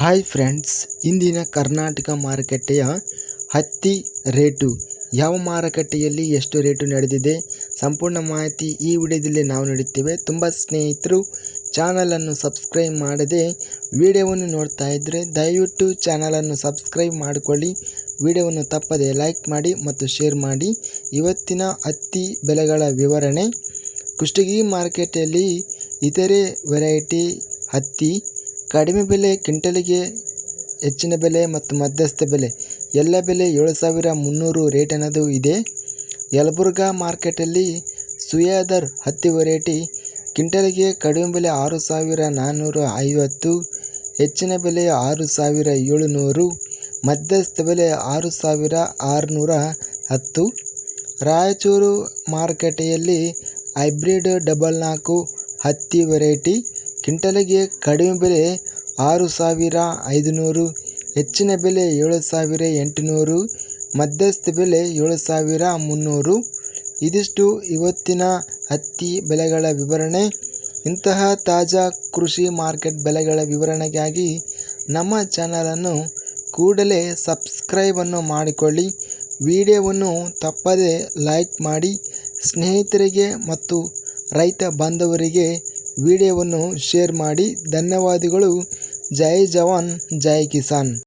Hi friends ಇಂದಿನ ಕರ್ನಾಟಕ ಮಾರುಕಟ್ಟೆಯ ಹತ್ತಿ ರೇಟು. ಯಾವ ಮಾರುಕಟ್ಟೆಯಲ್ಲಿ ಎಷ್ಟು ರೇಟು ನಡೆದಿದೆ? ಸಂಪೂರ್ಣ ಮಾಹಿತಿ ಈ ವಿಡಿಯೋದಲ್ಲಿ ನಾವು ನೀಡುತ್ತೇವೆ. ತುಂಬ ಸ್ನೇಹಿತರು ಚಾನಲನ್ನು ಸಬ್ಸ್ಕ್ರೈಬ್ ಮಾಡದೆ ವಿಡಿಯೋವನ್ನು ನೋಡ್ತಾ ಇದ್ದರೆ ದಯವಿಟ್ಟು ಚಾನಲನ್ನು ಸಬ್ಸ್ಕ್ರೈಬ್ ಮಾಡಿಕೊಳ್ಳಿ. ವಿಡಿಯೋವನ್ನು ತಪ್ಪದೆ ಲೈಕ್ ಮಾಡಿ ಮತ್ತು ಶೇರ್ ಮಾಡಿ. ಇವತ್ತಿನ ಹತ್ತಿ ಬೆಲೆಗಳ ವಿವರಣೆ. ಕುಷ್ಟಗಿ ಮಾರ್ಕೆಟಲ್ಲಿ ಇತರೆ ವೆರೈಟಿ ಹತ್ತಿ ಕಡಿಮೆ ಬೆಲೆ, ಕ್ವಿಂಟಲಿಗೆ ಹೆಚ್ಚಿನ ಬೆಲೆ ಮತ್ತು ಮಧ್ಯಸ್ಥ ಬೆಲೆ. ಎಲ್ಲ ಬೆಲೆ ಏಳು ಸಾವಿರ ಮುನ್ನೂರು ರೇಟ್ ಅನ್ನೋದು ಇದೆ. ಯಲಬುರ್ಗಾ ಮಾರ್ಕೆಟಲ್ಲಿ ಸುಯಾದರ್ ಹತ್ತಿ ವೆರೈಟಿ ಕ್ವಿಂಟಲಿಗೆ ಕಡಿಮೆ ಬೆಲೆ ಆರು ಸಾವಿರ ನಾನ್ನೂರ ಐವತ್ತು, ಹೆಚ್ಚಿನ ಬೆಲೆ ಆರು ಸಾವಿರ ಏಳುನೂರು, ಮಧ್ಯಸ್ಥ ಬೆಲೆ ಆರು ಸಾವಿರ ಆರುನೂರ ಹತ್ತು. ರಾಯಚೂರು ಮಾರುಕಟ್ಟೆಯಲ್ಲಿ ಹೈಬ್ರಿಡ್ ಡಬಲ್ ನಾಲ್ಕು ಹತ್ತಿ ವೆರೈಟಿ ಕ್ವಿಂಟಲಿಗೆ ಕಡಿಮೆ ಬೆಲೆ ಆರು ಸಾವಿರ ಐದುನೂರು, ಹೆಚ್ಚಿನ ಬೆಲೆ ಏಳು ಸಾವಿರ ಎಂಟುನೂರು, ಮಧ್ಯಸ್ಥ ಬೆಲೆ ಏಳು ಸಾವಿರ ಮುನ್ನೂರು. ಇದಿಷ್ಟು ಇವತ್ತಿನ ಹತ್ತಿ ಬೆಲೆಗಳ ವಿವರಣೆ. ಇಂತಹ ತಾಜಾ ಕೃಷಿ ಮಾರ್ಕೆಟ್ ಬೆಲೆಗಳ ವಿವರಣೆಗಾಗಿ ನಮ್ಮ ಚಾನಲನ್ನು ಕೂಡಲೇ ಸಬ್ಸ್ಕ್ರೈಬನ್ನು ಮಾಡಿಕೊಳ್ಳಿ. ವಿಡಿಯೋವನ್ನು ತಪ್ಪದೇ ಲೈಕ್ ಮಾಡಿ. ಸ್ನೇಹಿತರಿಗೆ ಮತ್ತು ರೈತ ಬಾಂಧವರಿಗೆ ವಿಡಿಯೋವನ್ನು ಶೇರ್ ಮಾಡಿ. ಧನ್ಯವಾದಗಳು. ಜೈ ಜವಾನ್ ಜೈ ಕಿಸಾನ್.